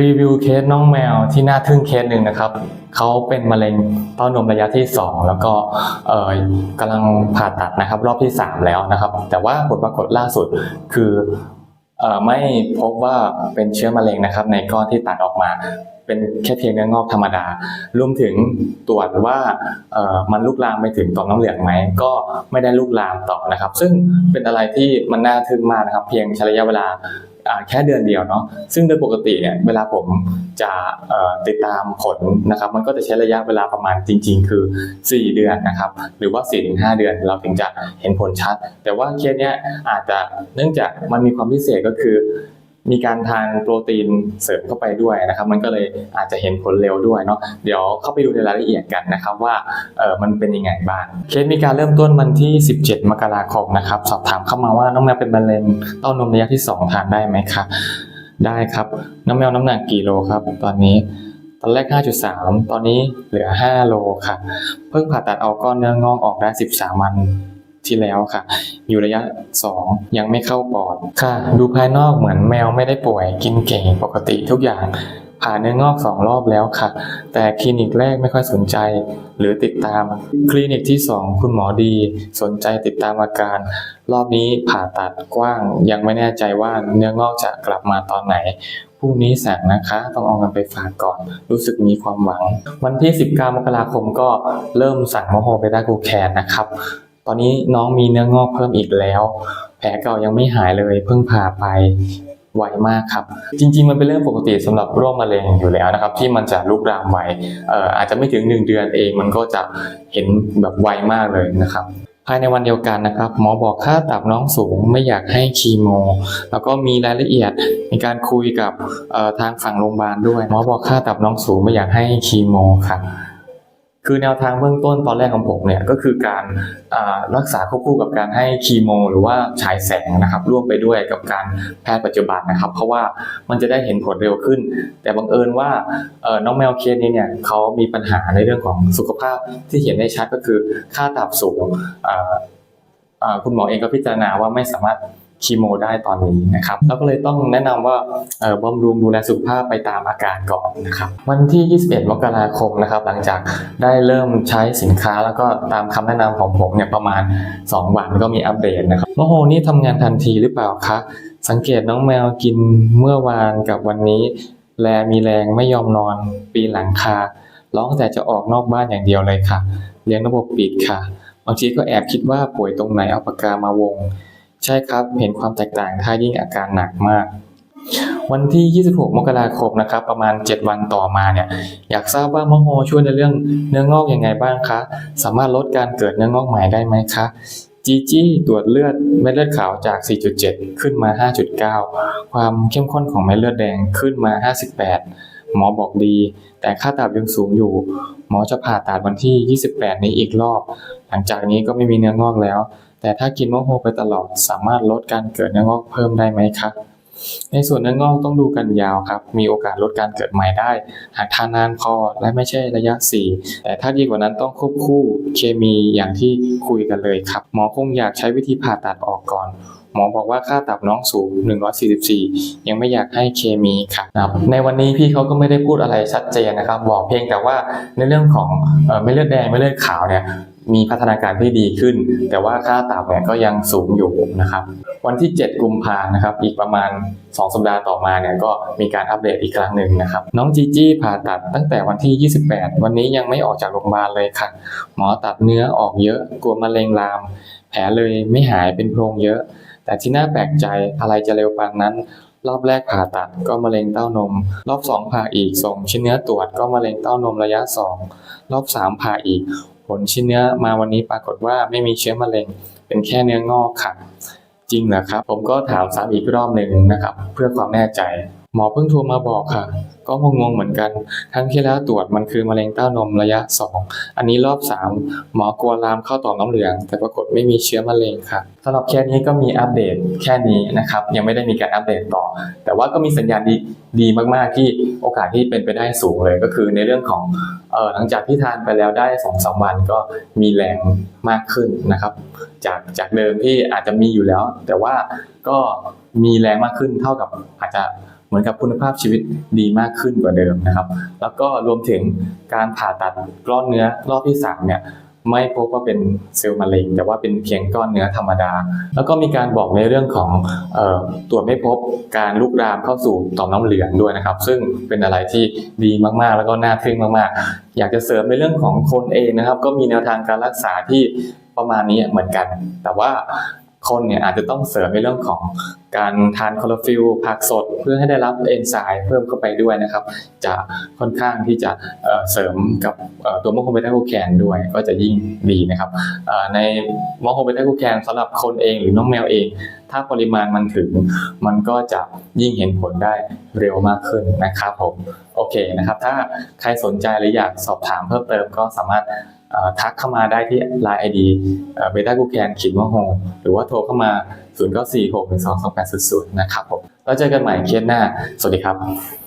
รีวิวเคสน้องแมวที่น่าทึ่งเคสหนึ่งนะครับ เขาเป็นมะเร็งเต้านมระยะที่ 2 แล้วก็เอ่อกำลังผ่าตัดนะครับ รอบที่ 3 แล้วนะครับ แต่ว่าผลปรากฏล่าสุดคือเอ่อไม่พบว่าเป็นเชื้อมะเร็งนะครับ ในก้อนที่ตัดออกมา เป็นแค่เพียงเนื้องอกธรรมดา รวมถึงตรวจว่าเอ่อมันลุกลามไปถึงต่อมน้ำเหลืองไหมก็ไม่ได้ลุกลามต่อนะครับ ซึ่งเป็นอะไรที่มันน่าทึ่งมากนะครับ เพียงใช้ระยะเวลาอ่า แค่เดือนเดียวเนาะซึ่งโดยปกติเนี่ยเวลาผมจะติดตามผลนะครับ มันก็จะใช้ระยะเวลาประมาณจริง ๆ คือ 4 เดือนนะครับ หรือว่า4-5เดือนเราถึงจะเห็นผลชัด แต่ว่าเคสเนี้ยอาจจะเนื่องจากมันมีความพิเศษก็คือ มีการทานโปรตีนเสริมเข้าไปด้วยนะครับ มันก็เลยอาจจะเห็นผลเร็วด้วยเนาะเดี๋ยวเข้าไปดูในรายละเอียดกันนะครับว่าเออมันเป็นยังไงบ้างเคสมีการเริ่มต้นวันที่ 17 มกราคมนะครับ สอบถามเข้ามาว่าน้องแมวเป็นมะเร็งเต้านมระยะที่ 2 ทานได้ไหมคะได้ครับ น้องแมวน้ำหนักกี่โลครับ ตอนนี้ตอนแรก 5.3 ตอนนี้เหลือ 5 โลค่ะ เพิ่งผ่าตัดเอาก้อนเนื้องอกออกได้ 13 วัน ที่แล้วค่ะ อยู่ระยะ 2 ยังไม่เข้าปอดค่ะ ดูภายนอกเหมือนแมวไม่ได้ป่วยกินเก่งปกติทุกอย่างผ่าเนื้องอกสองรอบแล้วค่ะ แต่คลินิกแรกไม่ค่อยสนใจ หรือติดตาม คลินิกที่ 2 คุณหมอดี สนใจติดตามอาการ รอบนี้ผ่าตัดกว้าง ยังไม่แน่ใจว่าเนื้องอกจะกลับมาตอนไหนพรุ่งนี้สั่งนะคะ ต้องเอาเงินไปฝากก่อน รู้สึกมีความหวัง วันที่ 19 มกราคมก็เริ่มสั่งโมโหเบต้ากูแคนนะครับ ตอนนี้น้องมีเนื้องอกเพิ่มอีกแล้ว แผลเก่ายังไม่หายเลย เพิ่งผ่าไปไวมากครับ จริง ๆ มันเป็นเรื่องปกติสำหรับโรคมะเร็งอยู่แล้วนะครับ ที่มันจะลุกลามไวอออาจจะไม่ถึง 1 เดือนเอง มันก็จะเห็นแบบไวมากเลยนะครับภายในวันเดียวกันนะครับ หมอบอกค่าตับน้องสูงไม่อยากให้คีโม แล้วก็มีรายละเอียดในการคุยกับทางฝั่งโรงพยาบาลด้วย หมอบอกค่าตับน้องสูงไม่อยากให้คีโมค่ะ คือแนวทางเบื้องต้นตอนแรกของผมเนี่ยก็คือการรักษาควบคู่กับการให้คีโม หรือว่าฉายแสงนะครับร่วมไปด้วยกับการแพทย์ปัจจุบันนะครับ เพราะว่ามันจะได้เห็นผลเร็วขึ้น แต่บังเอิญว่าน้องแมวเคสนี้เนี่ยเขามีปัญหาในเรื่องของสุขภาพที่เห็นได้ชัดก็คือค่าตับสูงคุณหมอเองก็พิจารณาว่าไม่สามารถ คีโมได้ตอนนี้นะครับแล้วก็เลยต้องแนะนำว่าเอ่อบำรุงดูแลสุขภาพไปตามอาการก่อนนะครับวันที่ 21 มกราคมนะครับหลังจากได้เริ่มใช้สินค้าแล้วก็ตามคำแนะนำของผมเนี่ยประมาณ 2 วันก็มีอัปเดตนะครับโมโหนี่ทำงานทันทีหรือเปล่าคะสังเกตน้องแมวกินเมื่อวานกับวันนี้ แลมีแรงไม่ยอมนอน ปีหลังคาร้องแต่จะออกนอกบ้านอย่างเดียวเลยค่ะ เลี้ยงระบบปิดค่ะ บางทีก็แอบคิดว่าป่วยตรงไหนเอาปากกามาวง ใช่ครับ เห็นความแตกต่างถ้ายิ่งอาการหนักมาก วันที่ 26 มกราคมนะครับ ประมาณ 7 วันต่อมาเนี่ย อยากทราบว่ามโหช่วยในเรื่องเนื้องอกยังไงบ้างคะ สามารถลดการเกิดเนื้องอกใหม่ได้ไหมคะจีจี้ตรวจเลือดเม็ดเลือดขาวจาก 4.7 ขึ้นมา 5.9 ความเข้มข้นของเม็ดเลือดแดงขึ้นมา 58 หมอบอกดี แต่ค่าตับยังสูงอยู่หมอจะผ่าตัดวันที่ 28 นี้อีกรอบ หลังจากนี้ก็ไม่มีเนื้องอกแล้ว แต่ถ้ากินมะโฮไปตลอด สามารถลดการเกิดเนื้องอกเพิ่มได้ไหมคะในส่วนเนื้องอกต้องดูกันยาวครับ มีโอกาสลดการเกิดใหม่ได้ หากทานนานพอและไม่ใช่ระยะ 4 แต่ถ้าดีกว่านั้นต้องควบคู่เคมีอย่างที่คุยกันเลยครับ หมอคงอยากใช้วิธีผ่าตัดออกก่อน หมอบอกว่าค่าตับน้องสูง 144 ยังไม่อยากให้เคมีค่ะครับในวันนี้พี่เขาก็ไม่ได้พูดอะไรชัดเจนนะครับ บอกเพียงแต่ว่าในเรื่องของเอ่เม็ดเลือดแดงเม็ดเลือดขาวเนี่ยมีพัฒนาการที่ดีขึ้น แต่ว่าค่าตับเนี่ยก็ยังสูงอยู่นะครับ วันที่ 7 กุมภานะครับ อีกประมาณ 2 สัปดาห์ต่อมาเนี่ยก็มีการอัปเดตอีกครั้งหนึ่งนะครับ น้องจีจี้ผ่าตัดตั้งแต่วันที่ 28 วันนี้ยังไม่ออกจากโรงพยาบาลเลยค่ะ หมอตัดเนื้อออกเยอะ กลัวมะเร็งลาม แผลเลยไม่หายเป็นโพรงเยอะ แต่ที่น่าแปลกใจอะไรจะเร็วปานนั้น รอบแรกผ่าตัดก็มะเร็งเต้านม รอบ2ผ่าอีกส่งชิ้นเนื้อตรวจก็มะเร็งเต้านมระยะ2รอบ3ผ่าอีก ผลชิ้นเนื้อมาวันนี้ปรากฏว่าไม่มีเชื้อมะเร็ง เป็นแค่เนื้องอกค่ะจริงเหรอครับ ผมก็ถามซ้ำอีกรอบหนึ่งนะครับ เพื่อความแน่ใจ หมอเพิ่งโทรมาบอกค่ะ ก็งงๆเหมือนกันครั้งที่แล้วตรวจมันคือมะเร็งเต้านมระยะ 2 อันนี้รอบ 3 หมอกลัวลามเข้าต่อมน้ำเหลือง แต่ปรากฏไม่มีเชื้อมะเร็งค่ะสำหรับแค่นี้ก็มีอัปเดตแค่นี้นะครับ ยังไม่ได้มีการอัปเดตต่อ แต่ว่าก็มีสัญญาณดีดีมากๆที่โอกาสที่เป็นไปได้สูงเลยก็คือในเรื่องของเออหลังจากที่ทานไปแล้วได้2อสวันก็มีแรงมากขึ้นนะครับ จากจากเดิมที่อาจจะมีอยู่แล้ว แต่ว่าก็มีแรงมากขึ้นเท่ากับอาจจะ มือนกับคุณภาพชีวิตดีมากขึ้นกว่าเดิมนะครับ แล้วก็รวมถึงการผ่าตัดกล้อนเนื้อรอบที่สามเนี่ยไม่พบว่าเป็นเซลล์มะเร็ง แต่ว่าเป็นเพียงก้อนเนื้อธรรมดา แล้วก็มีการบอกในเรื่องของออตรวจไม่พบการลุกรามเข้าสู่ต่อมน้ำเหลืองด้วยนะครับ ซึ่งเป็นอะไรที่ดีมากๆ แล้วก็น่าทึ่งมากๆ อยากจะเสริมในเรื่องของคนเองนะครับ ก็มีแนวทางการรักษาที่ประมาณนี้เหมือนกัน แต่ว่าคนเนี่ยอาจจะต้องเสริมในเรื่องของ การทานคลอโรฟิลผักสด เพื่อให้ได้รับเอนไซม์เพิ่มเข้าไปด้วยนะครับ จะค่อนข้างที่จะเสริมกับตัวโมโคเบต้าคูแคนด้วย ก็จะยิ่งดีนะครับเอ่อในโมโคเบต้าคูแคนสำหรับคนเองหรือน้องแมวเอง ถ้าปริมาณมันถึง มันก็จะยิ่งเห็นผลได้เร็วมากขึ้นนะครับผมโอเคนะครับ ถ้าใครสนใจหรืออยากสอบถามเพิ่มเติมก็สามารถทักเข้ามาได้ที่ Line ID เบต้ากูแคนขีดว่าโฮหรือว่าโทรเข้ามา 0 9 4 6 1 2 2 8 0 0 นะครับผม แล้วเจอกันใหม่เคสหน้า สวัสดีครับ